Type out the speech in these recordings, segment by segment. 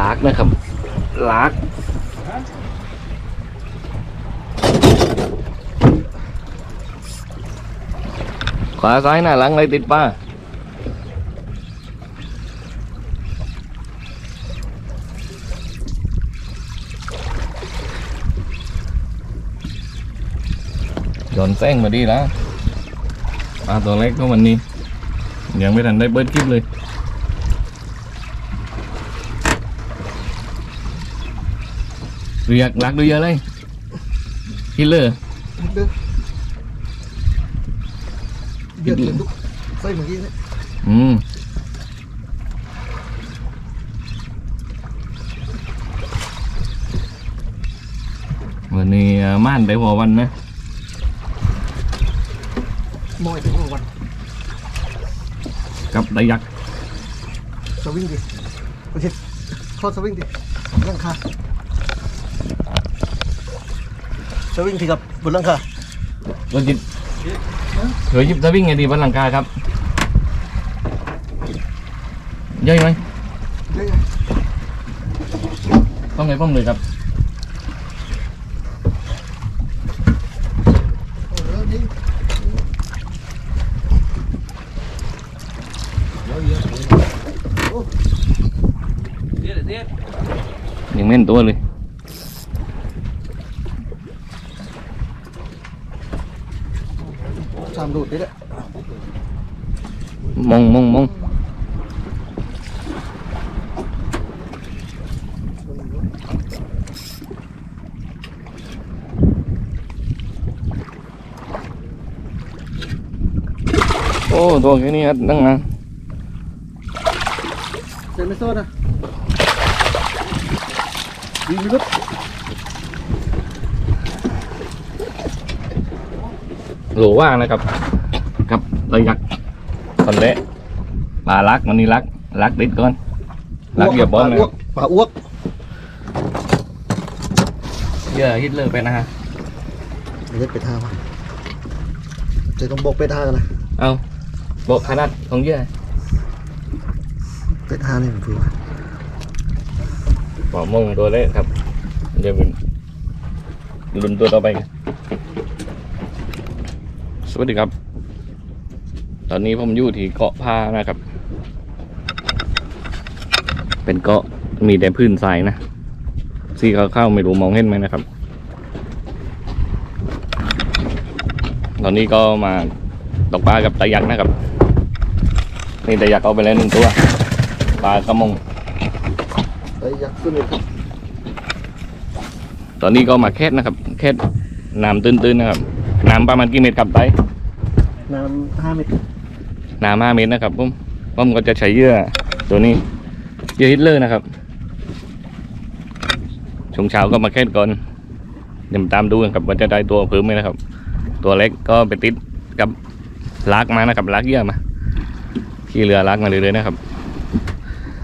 ลากนะครับลากขวาซ้ายหน้าหลังเลยติดป้าโดนแซงมาดีแล้วปลาตัวเล็กก็วันนี้ ยังไม่ทันได้เบิร์ดคลิปเลย เรียกรักดูเยอะเลยฮิลเลอร์เดือดเดือดทุกไส้เมื่อกี้เนี่ยอืมวันนี้อ่าม่านได้หัววันนะมอยถึงวันกับไดยักษ์สวิงดิโอเคคลอดสวิงดิบนหลังคา สวิงที่กับบนหลังคารถจิตเฮ้ยยิบจะวิ่งไงดีบนหลังคาครับเย่อยไหมเฮ้ยต้องไงป้อมเลยครับเออดีเดี๋ยวเดี๋ยวโอ้ยังไม่เห็นตัวเลย สามดูดนี่แหละมองมองมองโอ้ตัวแค่นี้ครับตั้งนานเซ็นไม่โซ่นะดีมีรถ โหลว่างนะครับกับระยักษ์ตอนเละปลาลักมันนี่ลักลักติดก่อนลักเหยียบบอลเลยปลาอ้วกเยอะฮิตเลอร์ไปนะฮะไม่ใช่เป็ดท่าวะจะต้องบอกเป็ดท่ากันนะเอาบอกขนาดของเยอะเป็ดท่านี่ผมคือว่าบอกมงตัวเละครับเดี๋ยวเป็นลุ้นตัวต่อไปกัน สวัสดีครับ ตอนนี้ผมอยู่ที่เกาะพานะครับ เป็นเกาะมีแต่พื้นทรายนะสีขาวๆไม่รู้มองเห็นไหมนะครับ ตอนนี้ก็มาตกปลากับตายักษ์นะครับ นี่ตายักษ์เอาไปแล้วหนึ่งตัว ปลากระมงไอ้ยักษ์ขึ้นเลยครับ ตอนนี้ก็มาแคสนะครับ แคสน้ำตื้นๆนะครับ น้ำประมาณกี่เมตรครับไตน้ำห้าเมตรน้ำห้าเมตรนะครับผมผมก็จะใช้เยื่อตัวนี้เยื่อฮิตเลอร์นะครับช่วงเช้าก็มาแคสก่อนเดี๋ยวมาตามดูกันครับว่าจะได้ตัวเพิ่มไหมนะครับ ตัวเล็กก็ไปติดกับลากมานะครับลากเยื่อมาขี่เรือลากมาเรื่อยๆนะครับ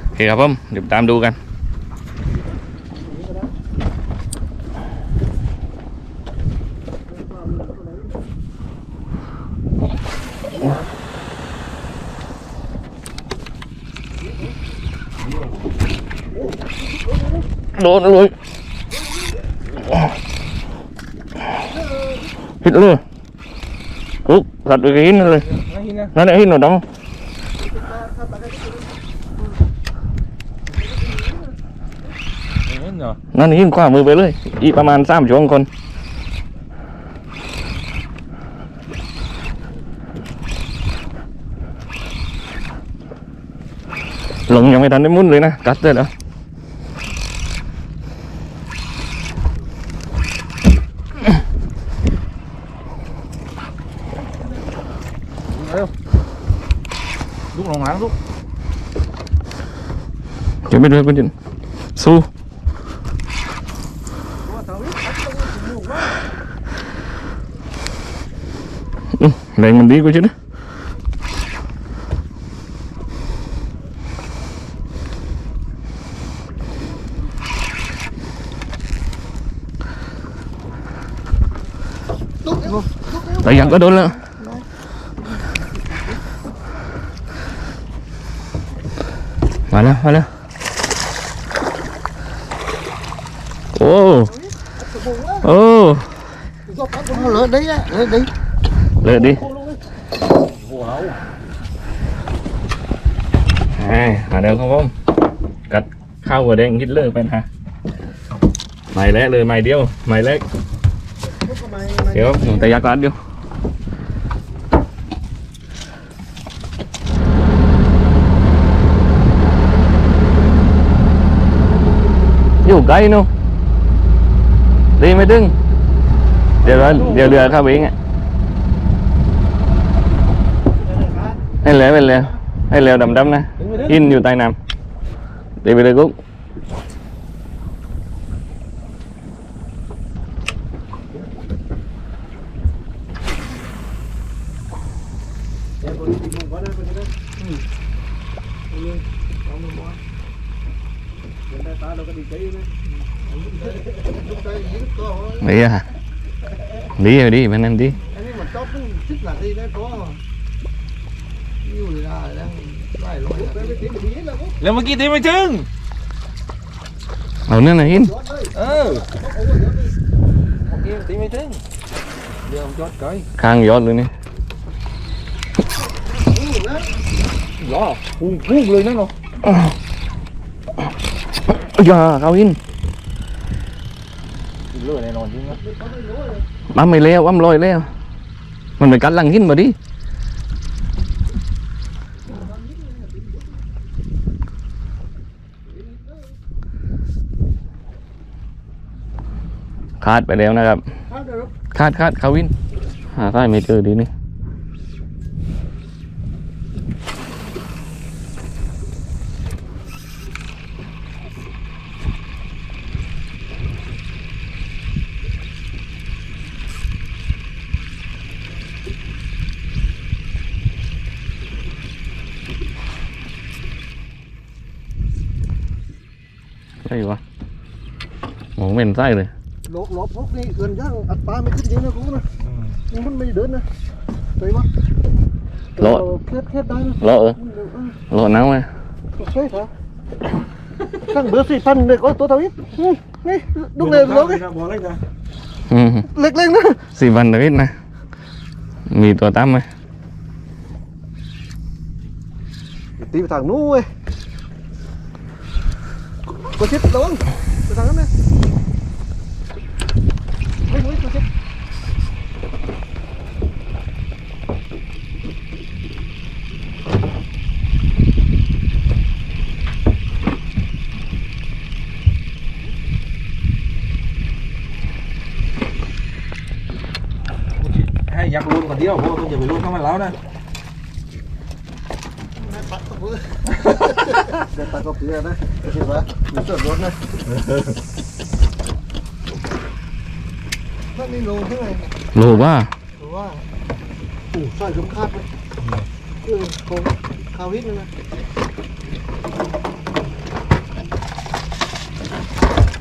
โอเคครับผมเดี๋ยวตามดูกัน โดนเลยหินเลยปุ๊บสัตว์ไปกับหินนั่นเลยนั่นแหละหินหนูดำนั่นหินขวามือไปเลย อีกประมาณสามช่วงคน ลงยังไม่ทันได้มุนเลยนะ กัดเลยเหรอ lúc lòng láng lúc เดี๋ยวไปด้วยคุณจินสู้อืมแรงมันดีกว่าชินะแต่ยังก็โดนแล้ว มาแล้ว มาแล้ว โอ้โอ้ lỡ đấy á lỡ đấy เลยดิ้เราอ่าหาเดี๋ยวครับผมกัดข้าวหัวแดงฮิตเลอร์ไปนะใหม่แรกเลยใหม่เดียวใหม่แรกเดี๋ยวผมแต่ยักรัดอยู่อยู่ไกลนู่นดีไม่ดึง เดี๋ยวเราเดี๋ยวเรือเข้าไปเองอะให้เหลวให้เหลวให้เหลวดำๆนะ in อยู่ใต้น้ำเดี๋ยวไปเลยกุ๊ก đi à đi rồi đi bên em đi anh ấy mà chóp cũng thích là đi đấy có nhiều người ra đang lại lỗi แล้วเมื่อกี้ตีไม่ถึง ở nữa này in เออเมื่อกี้ตีไม่ถึงเดี๋ยวผมจอดไกล khang gió luôn đi ล้อพุ่งพุ่งเลยนั่นเนาะ Ôi giời, cao in เลือดแน่นอนจริงนะ bấm mày leo bấm lôi leo mình phải cắt lăng in vào đi khát ไปแล้วนะครับคาดคาดคาวิน หาใต้ไม่เจอดีนี่ ใช่วะมองเป็นไส้เลย lốp lốp hút đi gần ra ắt ba mới thích gì nữa cũng nè nhưng vẫn mới đến nè thấy không Lộ. khét khét đây nè เลาะเออเลาะน้ำไหม khét hả thằng bữa xì phân này có tôi tao ít Ừ, này lúc này lốp ấy บอกเลยจ้ะอืม lệch lên nữa สี่วันเลยนะมีตัวตั้มไหม tí vào thằng nuôi có chết đâu không cái thằng này Ui, ui, có chết ให้ยักษ์ลุ้นก่อนเดีย วเพราะว่าคุณอย่าไปลุ้นเข้ามาแล้วนะ Để ta có cửa đây, cái gì vậy? Mình sợ rốt này. Nó đi lùi thế này. โลว่า Đúng không? Ủ, xoài giống khát đấy. Ừ, không, khao hít nữa này.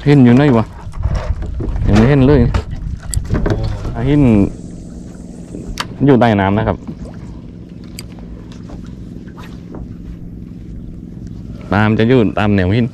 เห็นอยู่ไหนวะยังไม่เห็นเลยอะเห็นอยู่ใต้น้ำนะครับ ตามจะยืดตามแนวหิน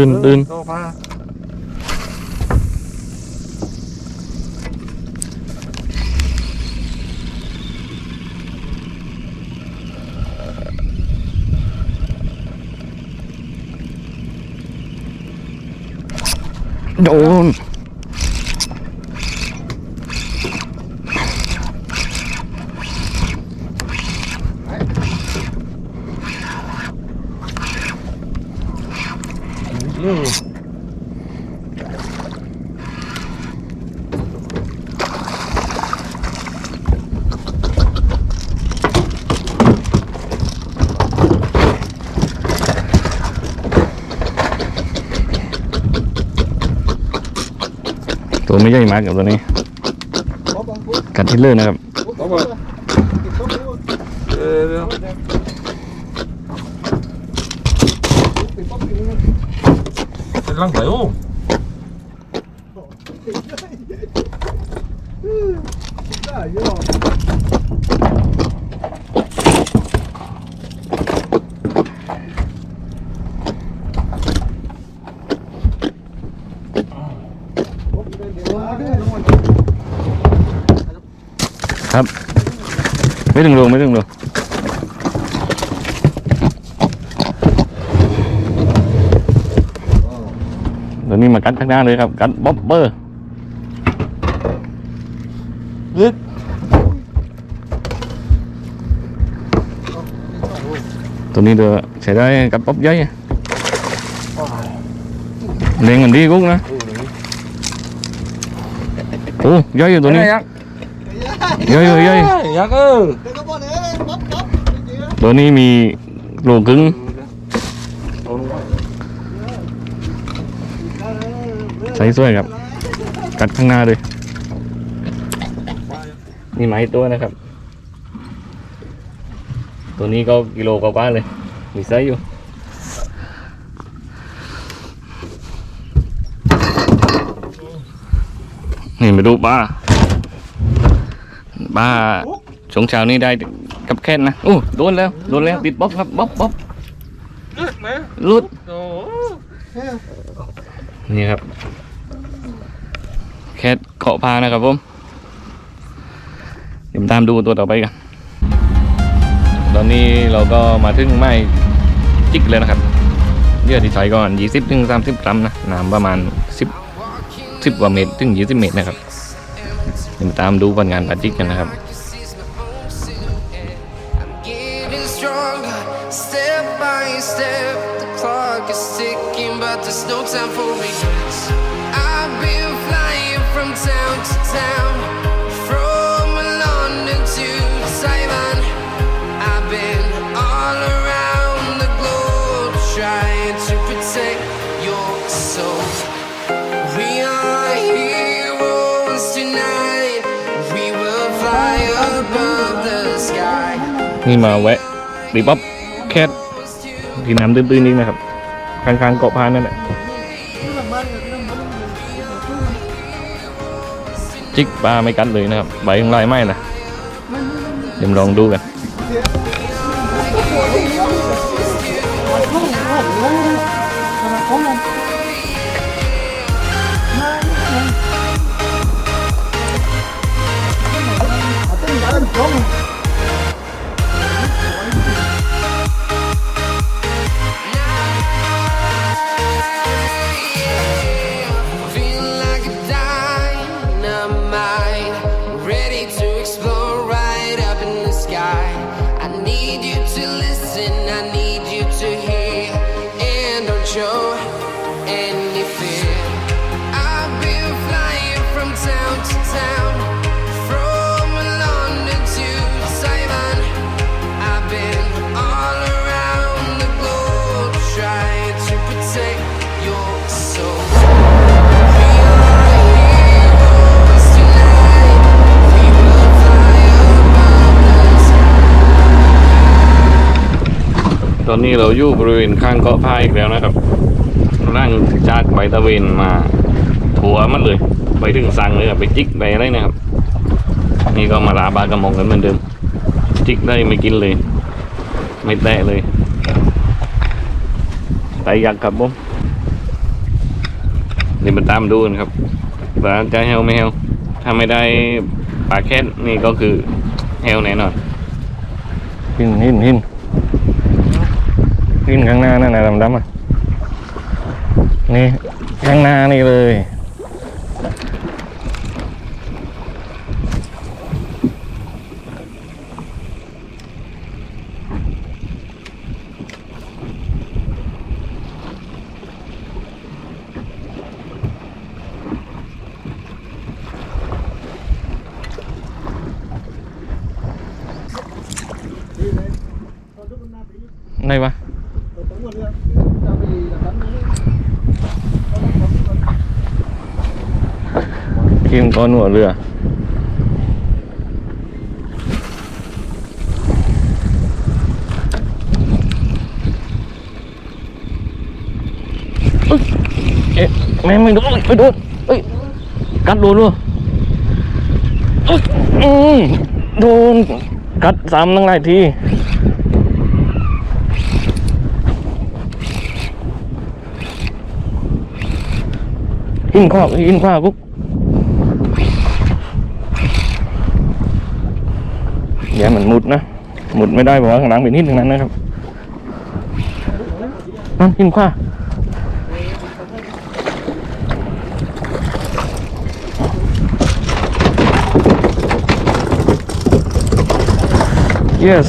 ตื่นตื่นโซฟาโดน ม่ใหญ่มากกับตัวนี้ Có băng phút. กัดทิลเลอร์นะครับ Có băng. Kịp tốc luôn. Ê, ê, ê. Kịp tốc kịp luôn. Cái lăng phải không? Đã dữ rồi. Quá đứa luôn. ครับ ไม่ถึงโลไม่ถึงโลตัวนี้มากัดข้างหน้าเลยครับกัดบ๊อบ เบอร์ Giết. ตัวนี้เดือใช้ได้กับป๊อบย่อยอะเลี้ยงกันดีกุ๊กนะ Ừ, đừng. โอ้ย่อยอยู่ตัวนี้ Cái này nhá. ย่อยย่อยย่อย Nhắc ư. Đừng có bọn ấy, bóp bóp. Cái gì á? ตัวนี้มีโลครึ่ง Ồ, đúng rồi. ใส่สวยครับ กัดข้างหน้าเลยนี่ไม้ตัวนะครับ ตัวนี้ก็กิโลกว่าๆเลย มีไซส์อยู่นี่มาดูปลา ปลาสงเช้านี้ได้กับแค่นนะโอ้โดนแล้วโดนแล้วติดบ๊อบครับบ๊อบบ๊อบลุดนี่ครับ แคทเกาะพานะครับผมเดี๋ยวตามดูตัวต่อไปกันตอนนี้เราก็มาถึงไม้จิกเลยนะครับเยื่อที่ใช้ก่อน 20ถึง30กรัมนะน้ำประมาณ 10 10กว่าเมตรถึง 20 เมตรนะครับ ติดตามดูผลงานปาจิกกันนะครับ step by step. The clock is ticking, but there's no time for นี่มาแวะรีป๊อบแคทที่น้ำตื้นๆนี่นะครับข้างๆเกาะพานนั่นแหละจิกปลาไม่กัดเลยนะครับใบของลายไม่นะเดี๋ยวลองดูกัน ตอนนี้เราอยู่บริเวณข้างเกาะพายอีกแล้วนะครับร่างจากใบตะเวนมาถั่วมันเลย ไปถึงสั่งเลยครับไปจิกไปอะไรนะครับ นี่ก็มาลาบากระมงกันเหมือนเดิม จิกได้ไม่กินเลย ไม่แตะเลยไตยักษ์ครับผมเดี๋ยวมาตามดูกันครับว่าจะเฮลไม่เฮลถ้าไม่ได้ปลาแคทนี่ก็คือเฮลแน่นอนหินหินหิน ขึ้นข้างหน้านั่นนะดำๆอะนี่ข้างหน้านี่เลยไหนวะ กินก้อนหัวเรือ เอ๊ะแม่ไม่โดนไม่โดนเอ้ย กัดโดนด้วยอืมโดน กัดซ้ำตั้งหลายทีหินขวาหินขวากุ๊ก เดี๋ยวมันมุดนะหมุดไม่ได้เพราะว่าข้างหลังเป็นหิดนทั้งนั้นนะครับนั่นหินขวาเ yes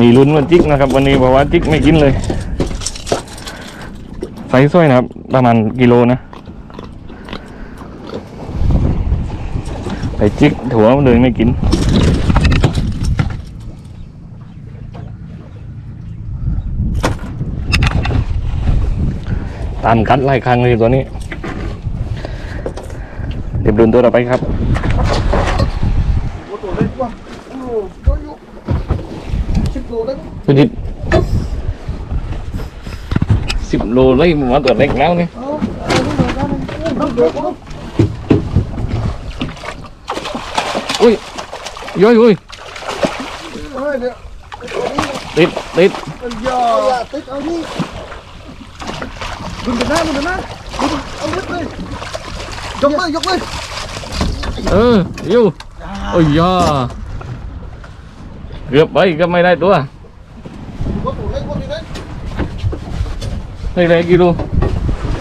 มีลุ้นวันจิกนะครับ วันนี้บอกว่าจิกไม่กินเลยไซส์สวยนะครับ ประมาณกิโลนะ ไปจิกถั่วเลยไม่กิน ตามกัดไล่ครั้งเลยตัวนี้ เดี๋ยวเดินตัวต่อไปครับโอ้ตัวเล็กว่ะโอ้ตัวอยู่สิบโลได้คุณจิตสิบโลเลยผมว่าตัวเล็กแล้วนี่เอาเอาน้ำเดื อดน้ำอุ้ยย้อยอุ้ยเฮ้ยเดี๋ยวติดติดอย่าอย่าติดเอานี่ดึงกันหน้าดึงกันหน้าดึงเอาลึกเลยยกเลยยกเลยเอออยู่โอ้ยยาเกือบไปก็ไม่ได้ตัวว่าตัวเล็กว่าตัวเล็ก đây đây kilo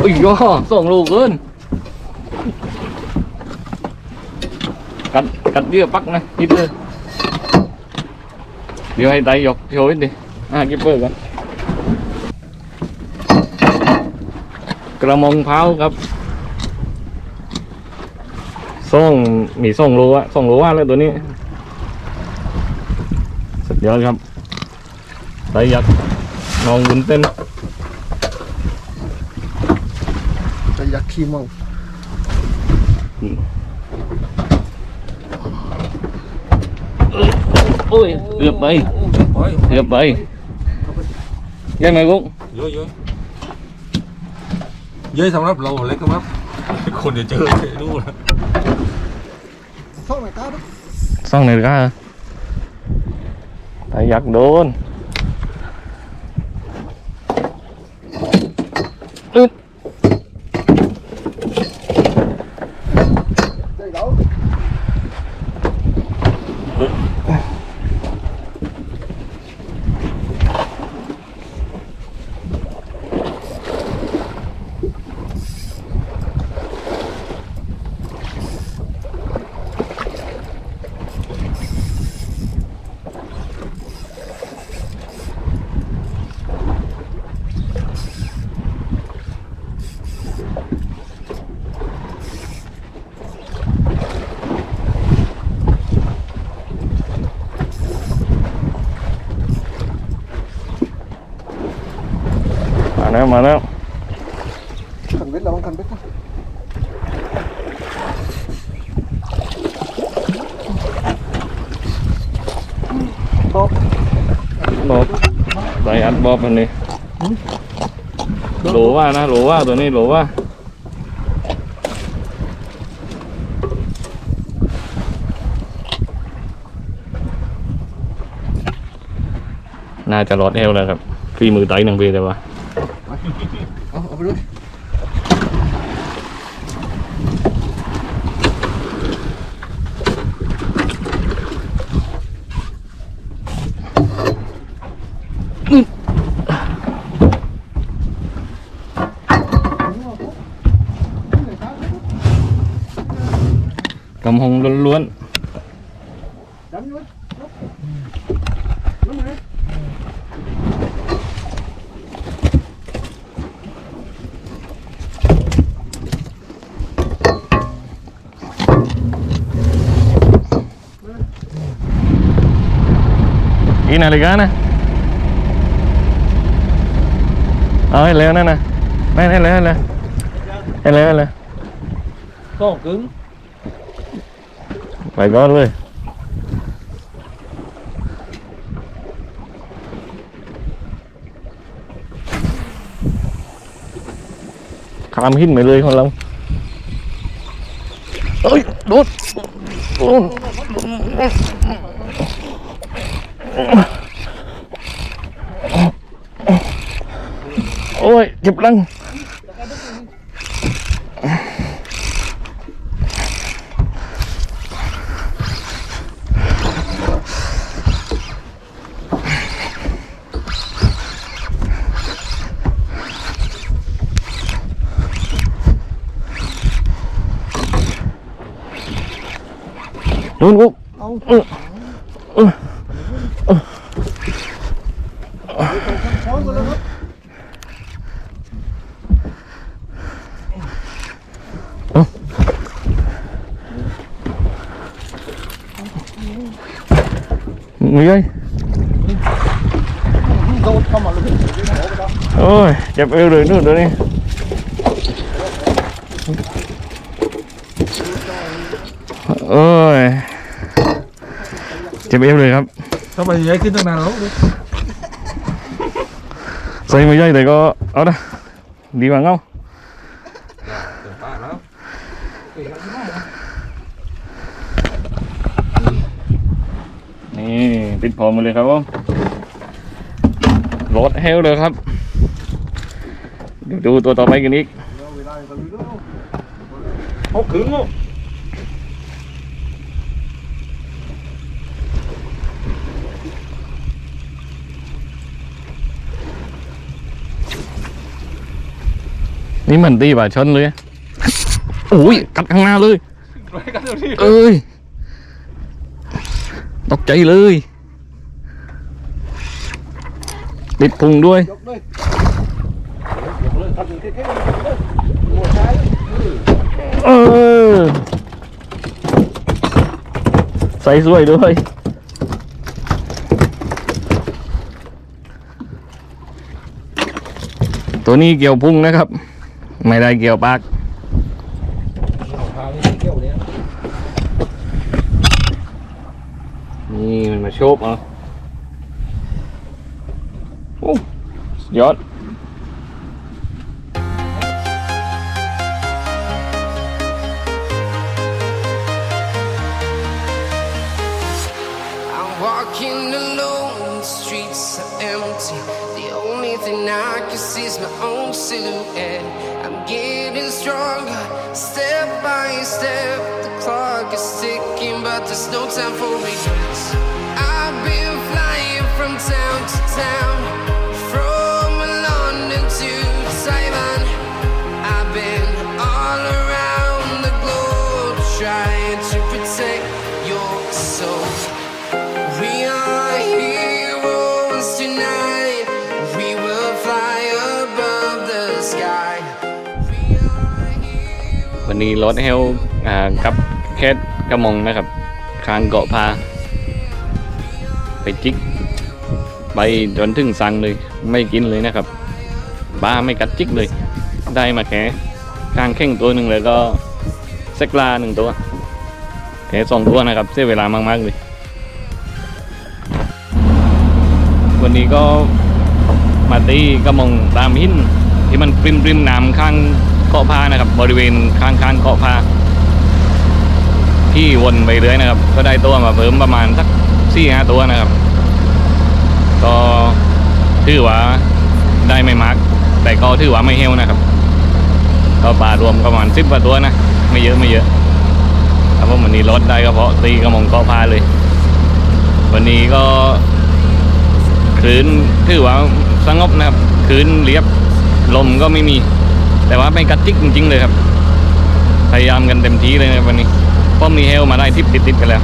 ui do sòng cắt cắt đi bắc này ít thôi điều hay tay dọc thôi đi à cái bơ กันกระมงเผาครับส่งมีส่งโลอะส่งโลว่าเลยตัวนี้สุดยอดครับไตยักษ์นองบุญเต้นแต่อยากขี้เมา Ôi, bay bầy. Bay bầy. Mày cũng. Dưới, dưới. Dưới xong rắp lâu lấy cái bắp. Con để chơi thế đúng Xong này cá đó. Xong này cá hả? Tại giặc đồn บอบอันนี้โหลว่านะโหลว่าตัวนี้โหลว่าน่าจะรอดเอวแล้วครับฝีมือไตหนังเบแต่ว่า เอาเอาไปเลย กำหงล้วนจำอยู่น้ำไหนๆ ไม่ให้แล้วให้แล้วให้แล้วให้แล้วต้องกึ่งไปก่อนเลยข้ามหินไปเลยของเราเอ้ยโดดโดดโอ้ยเจ็บหลัง นู่นกุ๊ก เอา เออเออ พร้อมกันแล้วครับ มือยัย โดดเข้ามาเลยโอ้ยเจ็บเอวเลยนู่นตัวนี้โอ้ยเจ็บเอวเลยครับทำไมย้ายขึ้นตั้งนานแล้วใส่มือยัยแต่ก็เอาละดีกว่าเงาป้าแล้วนี่ติดพอมาเลยครับผม รถเฮลเลยครับ เดี๋ยวดูตัวต่อไปกันอีกเอาขึงเอานี่มันตีป่าชนเลยโอ้ยกัดข้างหน้าเลย เอ้ย ตกใจเลย ติดพุงด้วยยกเลยยกเลยทำอย่างแค่ๆหัวซ้ายเออใส่สวยด้วยตัวนี้เกี่ยวพุงนะครับ ไม่ได้เกี่ยวปากนี่เกี่ยวเนี่ยนี่มันมาโชบเอา getting stronger, step by step. The clock is ticking, but there's no time for regrets. วันนี้รถเฮลอ่ากับแคทกระมองนะครับคางเกาะพา ไปจิก ไปจนถึงสังเลย ไม่กินเลยนะครับ บ้าไม่กัดจิกเลย ได้มาแค่คางแข้งตัวหนึ่งแล้วก็เซกลาหนึ่งตัวแค่สองตัวนะครับเสียเวลามากๆเลย วันนี้ก็มาตีกระมองตามหินที่มันปริมปริมๆน้ำข้าง เกาะพานะครับ บริเวณข้างข้างๆเกาะพา ที่วนไปเรื่อยนะครับ ก็ได้ตัวมาเพิ่มประมาณสักสี่ห้าตัวนะครับ ก็ถือว่าได้ไม่มากแต่ก็ถือว่าไม่เฮวนะครับก็ปลารวมประมาณสิบกว่าตัวนะ ไม่เยอะไม่เยอะครับผมวันนี้ลดได้ก็เพราะตีกระมงเกาะพาเลย วันนี้ก็คลื่นถือว่าสงบนะครับคลื่นเรียบลมก็ไม่มี แต่ว่าไม่กัดจิกจริงๆเลยครับ พยายามกันเต็มที่เลยนะวันนี้เพราะมีเฮลมาได้ทิปติดๆกันแล้ว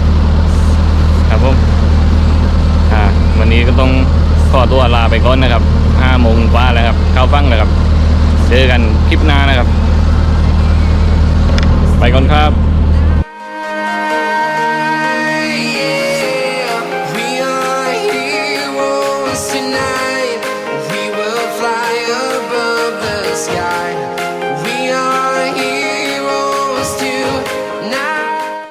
ครับผมอ่าวันนี้ก็ต้องขอตัวลาไปก่อนนะครับห้าโมงกว่าแล้วครับเข้าฟังแล้วครับ เจอกันคลิปหน้านะครับ ไปก่อนครับ